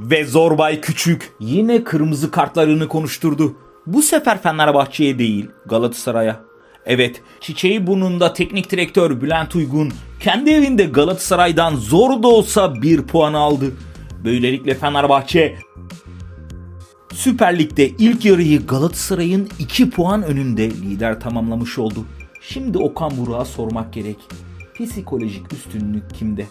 Ve Zorbay Küçük yine kırmızı kartlarını konuşturdu. Bu sefer Fenerbahçe'ye değil Galatasaray'a. Evet, çiçeği burnunda teknik direktör Bülent Uygun kendi evinde Galatasaray'dan zor da olsa bir puan aldı. Böylelikle Fenerbahçe Süper Lig'de ilk yarıyı Galatasaray'ın 2 puan önünde lider tamamlamış oldu. Şimdi Okan Burak'a sormak gerek. Psikolojik üstünlük kimde?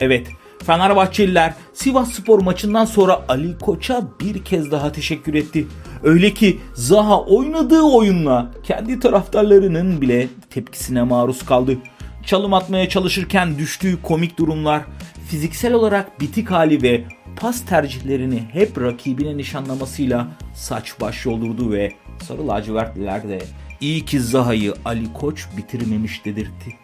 Evet, Fenerbahçeliler Sivas Spor maçından sonra Ali Koç'a bir kez daha teşekkür etti. Öyle ki Zaha oynadığı oyunla kendi taraftarlarının bile tepkisine maruz kaldı. Çalım atmaya çalışırken düştüğü komik durumlar, fiziksel olarak bitik hali ve pas tercihlerini hep rakibine nişanlamasıyla saç baş yoldurdu ve sarı lacivertliler de iyi ki Zaha'yı Ali Koç bitirmemiş dedirtti.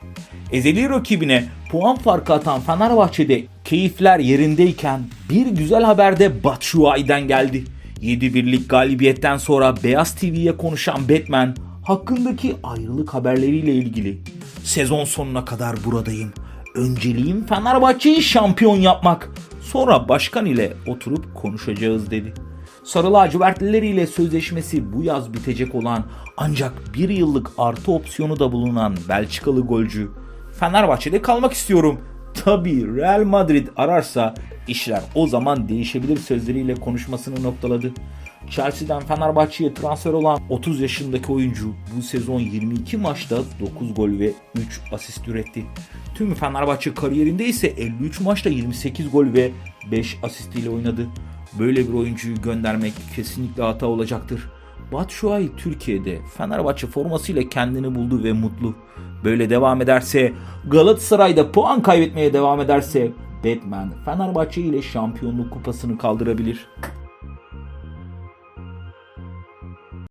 Ezeli rakibine puan farkı atan Fenerbahçe'de keyifler yerindeyken bir güzel haber de Batshuayi'den geldi. 7-1'lik galibiyetten sonra Beyaz TV'ye konuşan Batman hakkındaki ayrılık haberleriyle ilgili sezon sonuna kadar buradayım. Önceliğim Fenerbahçe'yi şampiyon yapmak. Sonra başkan ile oturup konuşacağız dedi. Sarı lacivertliler ile sözleşmesi bu yaz bitecek olan ancak bir yıllık artı opsiyonu da bulunan Belçikalı golcü Fenerbahçe'de kalmak istiyorum. Tabii Real Madrid ararsa işler o zaman değişebilir sözleriyle konuşmasını noktaladı. Chelsea'den Fenerbahçe'ye transfer olan 30 yaşındaki oyuncu bu sezon 22 maçta 9 gol ve 3 asist üretti. Tüm Fenerbahçe kariyerinde ise 53 maçta 28 gol ve 5 asist ile oynadı. Böyle bir oyuncuyu göndermek kesinlikle hata olacaktır. Batshuayi Türkiye'de Fenerbahçe formasıyla kendini buldu ve mutlu. Böyle devam ederse Galatasaray'da puan kaybetmeye devam ederse Batman Fenerbahçe ile şampiyonluk kupasını kaldırabilir.